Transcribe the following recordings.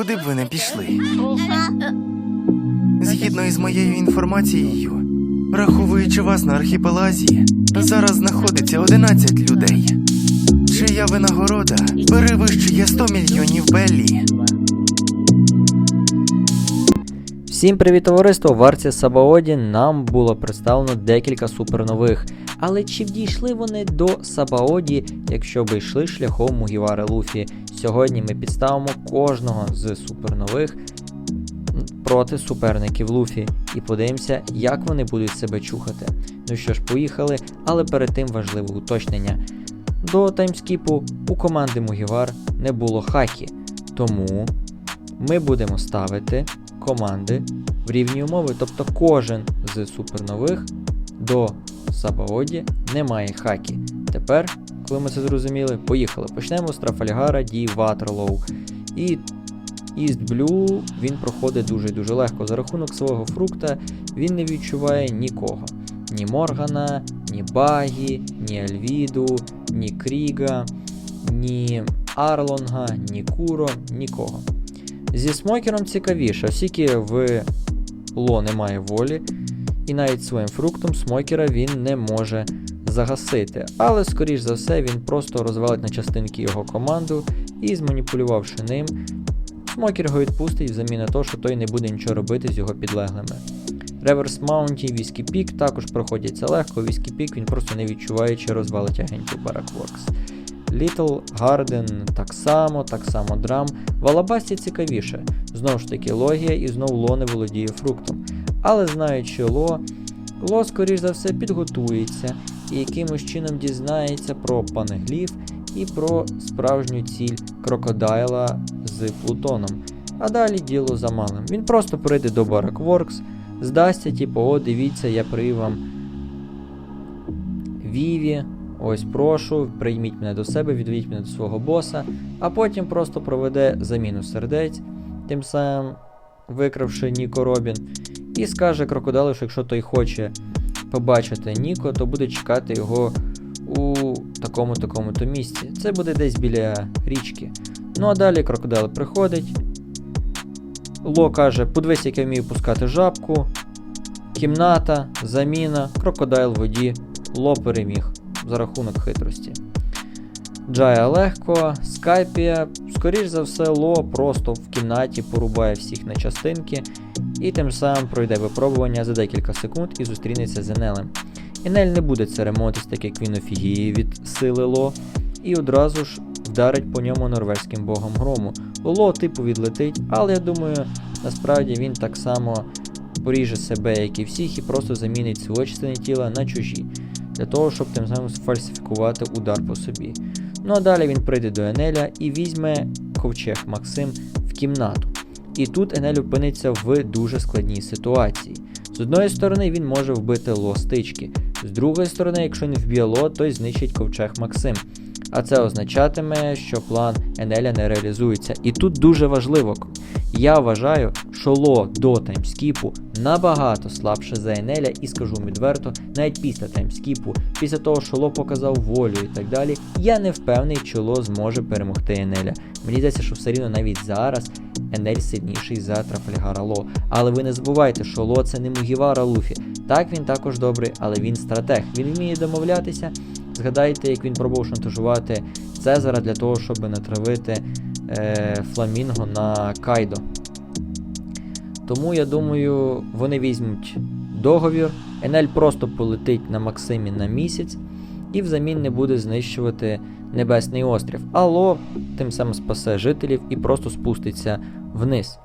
куди б ви не пішли. Згідно із моєю інформацією, враховуючи вас на архіпелазі, зараз знаходиться 11 людей. Чия винагорода перевищує 100 мільйонів беллі. Всім привіт, товариство! В Арці Сабаоді нам було представлено декілька супернових. Але чи дійшли вони до Сабаоді, якщо би йшли шляхом Мугівари Луфі? Сьогодні ми підставимо кожного з супернових проти суперників Луфі і подивимося, як вони будуть себе чухати. Ну що ж, поїхали, але перед тим важливе уточнення. До таймскіпу у команди Мугівар не було хакі, тому ми будемо ставити команди в рівні умови, тобто кожен з супернових до Сабаоді не має хакі. Тепер, коли ми це зрозуміли, поїхали. Почнемо з Трафальгара Ді Ватерлоу. І East Blue він проходить дуже-дуже легко. За рахунок свого фрукта він не відчуває нікого. Ні Моргана, ні Багі, ні Альвіду, ні Кріга, ні Арлонга, ні Куро, нікого. Зі смокером цікавіше, оскільки в Ло немає волі, і навіть своїм фруктом смокера він не може загасити. Але, скоріш за все, він просто розвалить на частинки його команду і, зманіпулювавши ним, смокер його відпустить взамін на те, що той не буде нічого робити з його підлеглими. Реверс Маунті і Віскі Пік також проходяться легко. Віскі Пік він просто не відчуває, чи розвалить агентів Barrackworks. Little Garden так само, так само драм. В Алабасті цікавіше. Знову ж таки, логія і знову Ло не володіє фруктом. Але знаючи Ло, Ло, скоріш за все, підготується і якимось чином дізнається про панегліф і про справжню ціль крокодайла з Плутоном. А далі діло за малим. Він просто прийде до Barrackworks, здасться, типу, о, дивіться, я привів вам Віві, ось прошу, прийміть мене до себе, відведіть мене до свого боса, а потім просто проведе заміну сердець, тим самим викравши Ніко Робін, і скаже крокодилу, що якщо той хоче побачити Ніко, то буде чекати його у такому такому то місці. Це буде десь біля річки. Ну а далі крокодил приходить. Ло каже, подивись, як я вмію пускати жабку. Кімната, заміна, крокодайл в воді, Ло переміг за рахунок хитрості. Джая легко, Скайпія, скоріш за все, Ло просто в кімнаті порубає всіх на частинки і тим самим пройде випробування за декілька секунд і зустрінеться з Енелем. Енель не буде церемонитись, так як він офігіє від сили Ло, і одразу ж вдарить по ньому норвезьким богом грому. Ло типу відлетить, але я думаю, насправді він так само поріже себе, як і всіх, і просто замінить свої частини тіла на чужі, для того, щоб тим самим сфальсифікувати удар по собі. Ну а далі він прийде до Енеля і візьме ковчег Максим в кімнату. І тут Енель опиниться в дуже складній ситуації. З одної сторони, він може вбити Ло стички, з другої сторони, якщо не вб'є Ло, то й знищить ковчег Максим. А це означатиме, що план Енеля не реалізується. І тут дуже важливо. Я вважаю, що Ло до таймскіпу набагато слабше за Енеля, і скажу відверто, навіть після таймскіпу, після того, що Ло показав волю і так далі, я не впевнений, чи Ло зможе перемогти Енеля. Мені здається, що все рівно навіть зараз Енель сильніший за Трафальгара Ло. Але ви не забувайте, що Ло це не Мугівара Луфі. Так він також добрий, але він стратег. Він вміє домовлятися. Згадайте, як він пробував шантажувати Цезара для того, щоб натравити е, Фламінго на Кайдо. Тому я думаю, вони візьмуть договір. Енель просто полетить на Максимі на місяць і взамін не буде знищувати Небесний острів. Алло тим самим спасе жителів і просто спуститься вниз.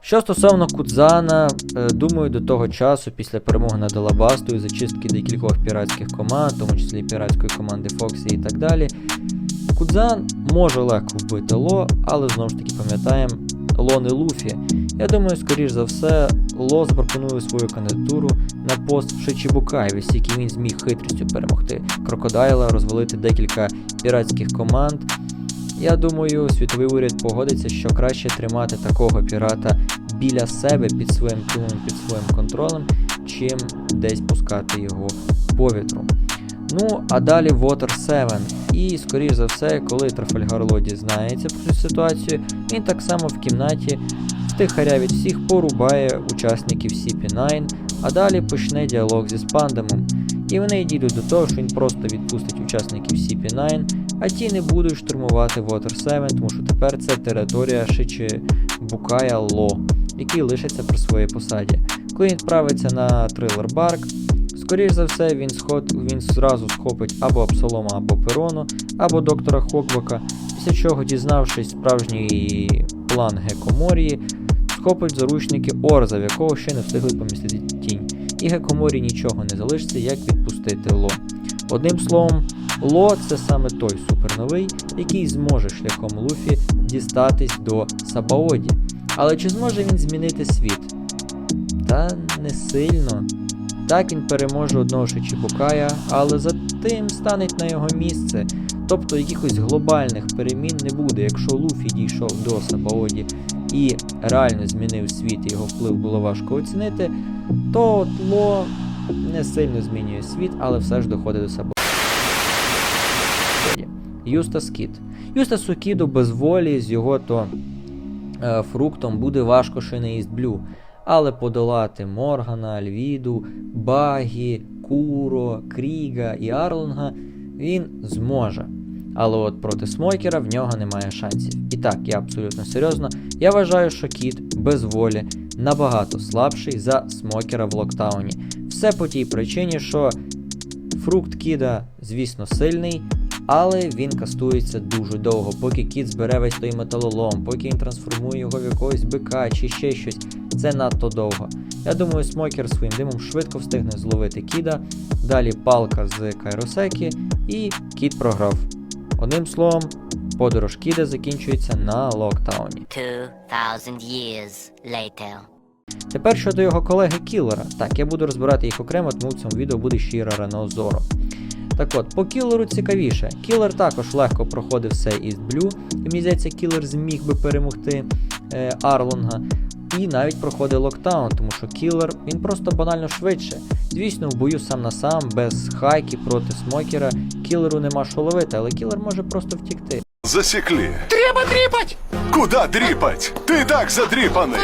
Що стосовно Кудзана, е, думаю, до того часу, після перемоги над Алабастою, зачистки декількох піратських команд, в тому числі піратської команди Фоксі і так далі, Кудзан може легко вбити Ло, але знову ж таки пам'ятаємо, Ло не Луфі. Я думаю, скоріш за все, Ло запропонує свою кандидатуру на пост в Шичібукаєві, який він зміг хитрістю перемогти Крокодайла, розвалити декілька піратських команд. Я думаю, світовий уряд погодиться, що краще тримати такого пірата біля себе під своїм тилом, під своїм контролем, чим десь пускати його по вітру. Ну, а далі Water 7. І, скоріш за все, коли Трафальгар Ло дізнається про цю ситуацію, він так само в кімнаті втихаря від всіх порубає учасників CP9, а далі почне діалог зі спандамом. І вони дійдуть до того, що він просто відпустить учасників CP9, а ті не будуть штурмувати Water 7, тому що тепер це територія Шичі Букая Ло, який лишиться при своїй посаді. Коли він відправиться на трилер Барк, скоріш за все він, сход, він зразу схопить або Абсолома, або Перону, або доктора Хокбака, після чого, дізнавшись справжній план Гекоморії, схопить заручники Орза, в якого ще не встигли помістити тінь. І Гекоморі нічого не залишиться, як відпустити Ло. Одним словом, Ло це саме той суперновий, який зможе шляхом Луфі дістатись до Сабаоді. Але чи зможе він змінити світ? Та не сильно. Так він переможе одного Шичібукая, але за тим станеть на його місце. Тобто якихось глобальних перемін не буде, якщо Луфі дійшов до Сабаоді і реально змінив світ, і його вплив було важко оцінити, то Ло не сильно змінює світ, але все ж доходить до Сабаоді. Юстас Кіт. Юстасу Кіду без волі з його то е, фруктом буде важко ще не Блю. Але подолати Моргана, Альвіду, Багі, Куро, Кріга і Арлунга він зможе. Але от проти Смокера в нього немає шансів. І так, я абсолютно серйозно. Я вважаю, що кіт без волі набагато слабший за Смокера в Локтауні. Все по тій причині, що фрукт кіда, звісно, сильний, але він кастується дуже довго, поки кіт збере весь той металолом, поки він трансформує його в якогось бика чи ще щось. Це надто довго. Я думаю, смокер своїм димом швидко встигне зловити кіда. Далі палка з Кайросекі, і кіт програв. Одним словом, подорож кіда закінчується на Локтауні. 2,000 years later. Тепер щодо його колеги Кілера. Так, я буду розбирати їх окремо, тому в цьому відео буде Шіра Рено Зоро. Так от, по кілеру цікавіше. Кілер також легко проходив все із Блю, і мені здається, кілер зміг би перемогти е, Арлонга. І навіть проходить локтаун, тому що кілер він просто банально швидше. Звісно, в бою сам на сам, без хайки проти смокера, кілеру нема що ловити, але кілер може просто втікти. Засекли. Треба дріпать! Куда дріпать? Ти так задріпаний.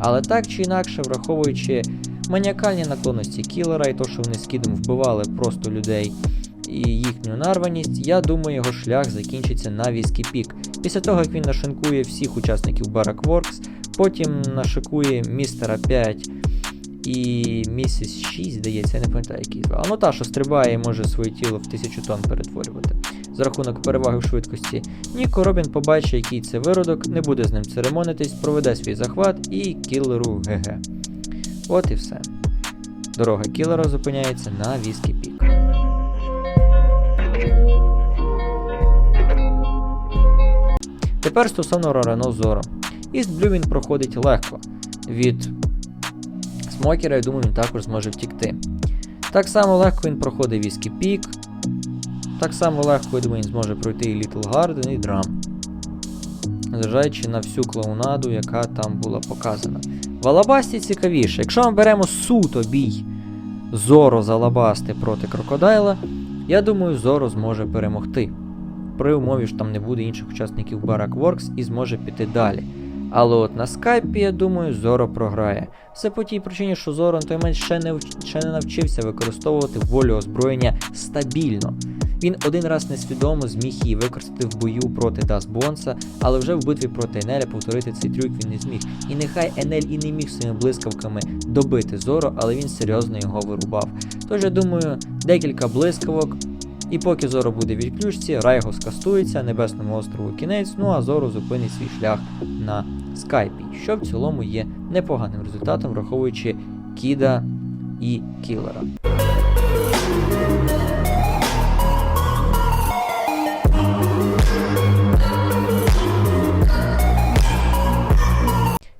Але так чи інакше, враховуючи маніакальні наклонності кілера і то, що вони з кідом вбивали просто людей і їхню нарваність, я думаю, його шлях закінчиться на Віскі Пік. Після того, як він нашинкує всіх учасників Barrack Works, потім нашикує містера 5 і місіс 6, здається, я не пам'ятаю, який звали. Ну та, що стрибає і може своє тіло в тисячу тонн перетворювати. За рахунок переваги в швидкості. Ніко Робін побачить, який це виродок, не буде з ним церемонитись, проведе свій захват і кілеру ГГ. От і все. Дорога кілера зупиняється на Віскі Пік. Тепер стосовно Рорано Зоро. Іст Блю він проходить легко. Від смокера, я думаю, він також зможе втікти. Так само легко він проходить Віскі Пік. Так само легко, я думаю, він зможе пройти і Літл Гарден, і Драм. Зважаючи на всю клоунаду, яка там була показана. В Алабасті цікавіше, якщо ми беремо суто бій Зоро з Алабасти проти Крокодайла, я думаю, Зоро зможе перемогти. При умові, що там не буде інших учасників Barrack Works і зможе піти далі. Але от на скайпі, я думаю, Зоро програє. Все по тій причині, що Зоро на той момент ще не, ще не навчився використовувати волю озброєння стабільно. Він один раз несвідомо зміг її використати в бою проти Дас Бонса, але вже в битві проти Енеля повторити цей трюк він не зміг. І нехай Енель і не міг своїми блискавками добити Зоро, але він серйозно його вирубав. Тож я думаю, декілька блискавок, і поки Зоро буде в відключці, Райго скастується, Небесному острову кінець, ну а Зоро зупинить свій шлях на скайпі, що в цілому є непоганим результатом, враховуючи Кіда і Кілера.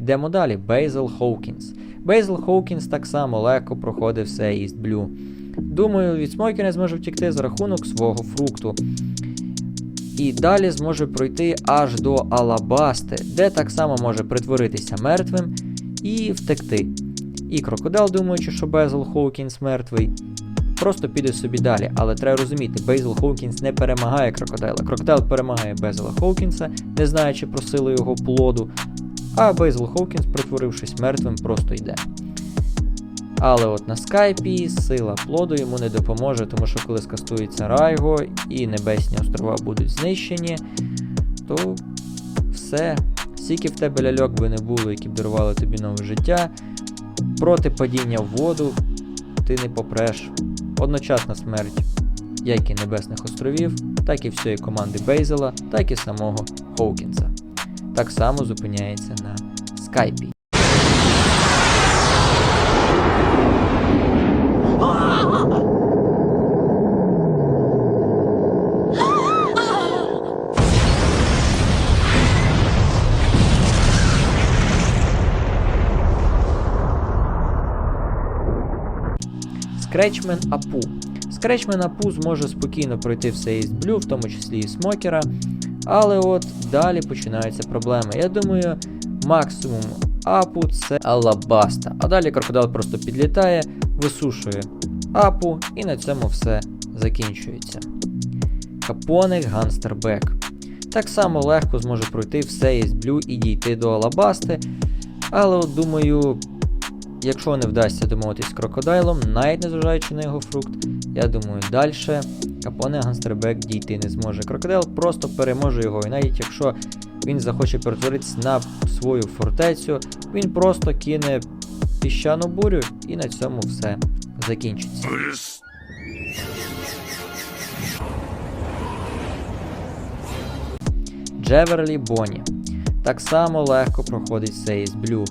Йдемо далі. Бейзел Хоукінс. Бейзел Хоукінс так само легко проходив все Іст Блю. Думаю, від не зможе втікти за рахунок свого фрукту. І далі зможе пройти аж до Алабасти, де так само може притворитися мертвим і втекти. І крокодил, думаючи, що Безл Хоукінс мертвий, просто піде собі далі. Але треба розуміти, Бейзел Хоукінс не перемагає крокодайла. Крокодайл перемагає Бейзела Хоукінса, не знаючи про силу його плоду. А Бейзел Хоукінс, притворившись мертвим, просто йде. Але от на скайпі сила плоду йому не допоможе, тому що коли скастується Райго і Небесні острова будуть знищені, то все. Скільки в тебе ляльок би не було, які б дарували тобі нове життя, проти падіння в воду ти не попреш. Одночасна смерть як і Небесних островів, так і всієї команди Бейзела, так і самого Хоукінса. Так само зупиняється на скайпі. Скретчмен Апу. Скретчмен Апу зможе спокійно пройти все із Блю, в тому числі і Смокера. Але от далі починаються проблеми. Я думаю, максимум Апу це Алабаста. А далі крокодил просто підлітає, висушує Апу, і на цьому все закінчується. Капоник Ганстербек. Так само легко зможе пройти все із Блю і дійти до Алабасти. Але от думаю, якщо не вдасться домовитись з крокодайлом, навіть незважаючи на його фрукт, я думаю, далі Капоне Ганстербек дійти не зможе. Крокодайл просто переможе його, і навіть якщо він захоче перетворитися на свою фортецю, він просто кине піщану бурю, і на цьому все закінчиться. Джеверлі Бонні. Так само легко проходить Сейс Блю.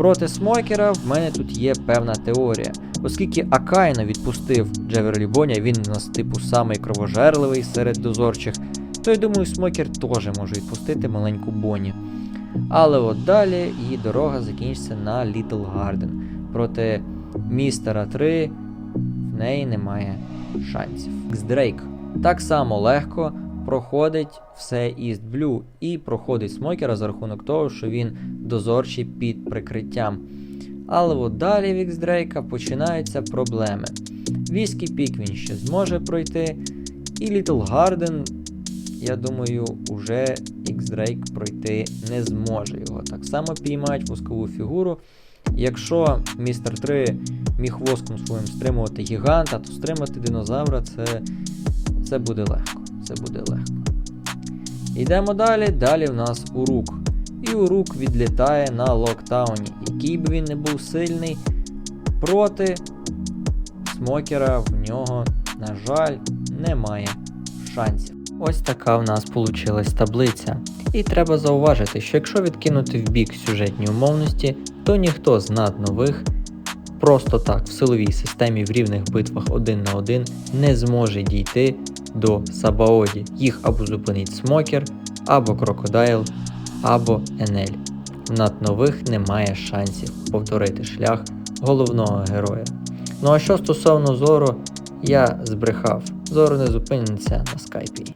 Проти Смокера в мене тут є певна теорія. Оскільки Акайно відпустив Джеверлі Боня, він у нас типу самий кровожерливий серед дозорчих, то я думаю, Смокер теж може відпустити маленьку Боні. Але от далі її дорога закінчиться на Літл Гарден. Проти містера 3 в неї немає шансів. Дрейк так само легко проходить все East Blue і проходить смокера за рахунок того, що він дозорчий під прикриттям. Але от далі в X-Дрейка починаються проблеми. Віскі Пік він ще зможе пройти, і Little Garden, я думаю, уже X-Drake пройти не зможе його. Так само піймають воскову фігуру. Якщо містер 3 міг воском своїм стримувати гіганта, то стримати динозавра це, це буде легко. Це буде легко. Йдемо далі. Далі в нас Урук. І Урук відлітає на Локтауні. Який би він не був сильний проти смокера в нього, на жаль, немає шансів. Ось така в нас вийшла таблиця. І треба зауважити, що якщо відкинути в бік сюжетні умовності, то ніхто з наднових просто так в силовій системі в рівних битвах один на один не зможе дійти до Сабаоді. Їх або зупинить Смокер, або Крокодайл, або Енель. В наднових немає шансів повторити шлях головного героя. Ну а що стосовно Зору, я збрехав. Зору не зупиниться на скайпі.